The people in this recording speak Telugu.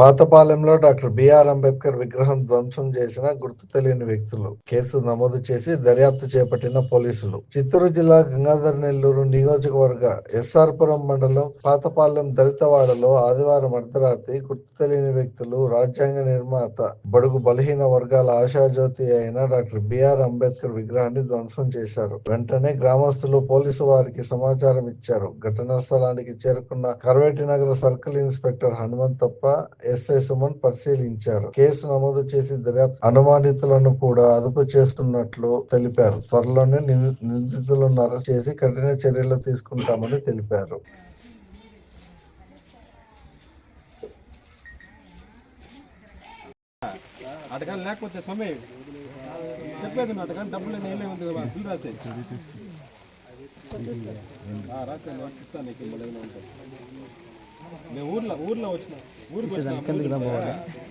పాతపాలెంలో డాక్టర్ బిఆర్ అంబేద్కర్ విగ్రహం ధ్వంసం చేసిన గుర్తు తెలియని వ్యక్తులు. కేసు నమోదు చేసి దర్యాప్తు చేపట్టిన పోలీసులు. చిత్తూరు జిల్లా గంగాధర నెల్లూరు నియోజకవర్గ ఎస్ఆర్పురం మండలం పాతపాలెం దళితవాడలో ఆదివారం అర్ధరాత్రి గుర్తు తెలియని వ్యక్తులు రాజ్యాంగ నిర్మాత బడుగు బలహీన వర్గాల ఆశాజ్యోతి అయిన డాక్టర్ బిఆర్ అంబేద్కర్ విగ్రహాన్ని ధ్వంసం చేశారు. వెంటనే గ్రామస్తులు పోలీసు వారికి సమాచారం ఇచ్చారు. ఘటనా స్థలానికి చేరుకున్న Karveti Nagar circle inspector Hanumanthappa SI Suman పరిశీలించారు. కేసు నమోదు చేసి దర్యాప్తు అనుమానితులను కూడా అదుపు చేస్తున్నట్లు తెలిపారు. త్వరలోనే నింది- నిందితులను అరెస్ట్ చేసి కఠిన చర్యలు తీసుకుంటామని తెలిపారు. అడగాలి లేకపోతే సమయం. చెప్పేది నా అడగాలి డబ్బులు నేనే ఉంది కదా బిల్ రాసే రాసే ఇస్తాను నీకు మళ్ళీ ఏదైనా ఉంటే. నేను ఊర్లో ఊర్లో వచ్చిన ఊరికి వచ్చిన